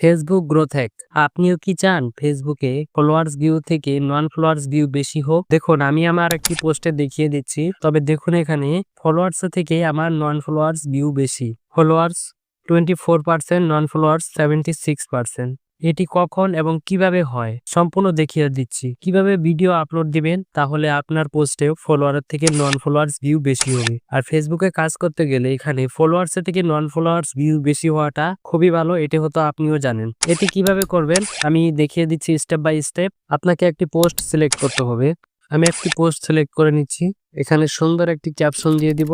Facebook growth hack আপনিও কি চান ফেসবুকে ফলোয়ার্স ভিউ থেকে নন ফলোয়ার্স ভিউ বেশি হোক? দেখুন, আমি আমার একটি পোস্টে দেখিয়ে দিচ্ছি। তবে দেখুন এখানে ফলোয়ার্স থেকে আমার নন ফলোয়ার্স ভিউ বেশি। Followers twenty four percent non followers seventy six percent এটি কখন এবং কীভাবে হয়, সম্পূর্ণ দেখিয়ে দিচ্ছি। কীভাবে ভিডিও আপলোড দিবেন, তাহলে আপনার পোস্টে ফলোয়ারের থেকে নন ফলোয়ার্স ভিউ বেশি হবে। আর ফেসবুকে কাজ করতে গেলে এখানে ফলোয়ার্স থেকে নন ফলোয়ার্স ভিউ বেশি হওয়াটা খুবই ভালো, এটি হয়তো আপনিও জানেন। এটি কীভাবে করবেন, আমি দেখিয়ে দিচ্ছি স্টেপ বাই স্টেপ আপনাকে একটি পোস্ট সিলেক্ট করতে হবে। আমি একটি পোস্ট সিলেক্ট করে নিচ্ছি। এখানে সুন্দর একটি ক্যাপশন দিয়ে দিব।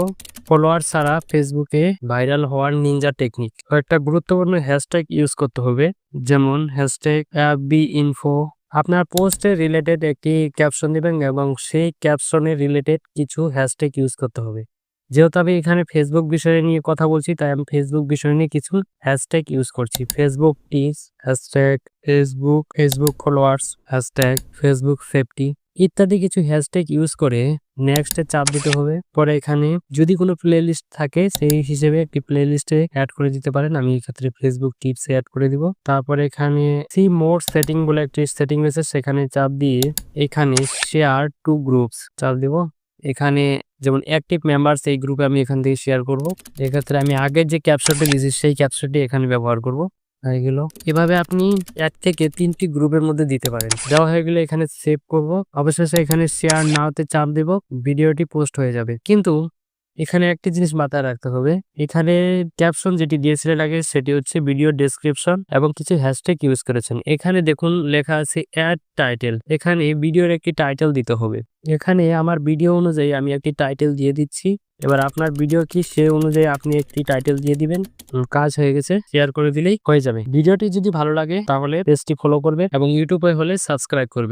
ফলোয়ার ছাড়া ফেসবুকে ভাইরাল হওয়ার নিনজা টেকনিক। কয়েকটা গুরুত্বপূর্ণ হ্যাশট্যাগ ইউজ করতে হবে, যেমন হ্যাশট্যাগ বি ইনফো আপনার পোস্টের রিলেটেড একটি ক্যাপশন দিবেন এবং সেই ক্যাপশনের রিলেটেড কিছু হ্যাশট্যাগ ইউজ করতে হবে। যেহেতু আমি এখানে ফেসবুক বিষয় নিয়ে কথা বলছি, তাই আমি ফেসবুক বিষয় নিয়ে কিছু হ্যাশট্যাগ ইউজ করছি। Facebook tips hashtag Facebook Facebook followers hashtag Facebook safety ইত্যাদি কিছু হ্যাশট্যাগ ইউজ করে নেক্সটে চাপ দিতে হবে। পরে এখানে যদি কোনো প্লে লিস্ট থাকে, সেই হিসেবে একটি প্লেলিস্টে অ্যাড করে দিতে পারেন। আমি এই ক্ষেত্রে ফেসবুক টিপস অ্যাড করে দিব। তারপরে এখানে সি মোর সেটিং বলে একটি সেটিং রয়েছে, সেখানে চাপ দিয়ে এখানে শেয়ার টু গ্রুপস চাপ দিব। এখানে যেমন অ্যাক্টিভ মেম্বার্স এই গ্রুপে আমি এখান থেকে শেয়ার করব। এক্ষেত্রে আমি আগের যে ক্যাপশনটি দিয়েছি, সেই ক্যাপশনটি এখানে ব্যবহার করব। হয়ে গেল। এভাবে আপনি এক থেকে তিনটি গ্রুপের মধ্যে দিতে পারেন। দেওয়া হয়ে গেলে এখানে সেভ করব। অবশেষে এখানে শেয়ার নাওতে চাপ দেব। ভিডিওটি পোস্ট হয়ে যাবে। কিন্তু এখানে একটি জিনিস মাথায় রাখতে হবে। এখানে ক্যাপশন যেটি দিয়েছিলেন আগে, সেটি হচ্ছে ভিডিও ডেসক্রিপশন এবং কিছু হ্যাশট্যাগ ইউজ করেছেন। এখানে দেখুন, লেখা আছে অ্যাড টাইটেল এখানে ভিডিওর একটি টাইটেল দিতে হবে। এখানে আমার ভিডিও অনুযায়ী আমি একটি টাইটেল দিয়ে দিচ্ছি। এবার আপনার ভিডিও কি, সে অনুযায়ী আপনি একটি টাইটেল দিয়ে দিবেন। কাজ হয়ে গেছে শেয়ার করে দিলেই হয়ে যাবে। ভিডিওটি যদি ভালো লাগে, তাহলে পেজটি ফলো করবে এবং ইউটিউবে হলে সাবস্ক্রাইব করবে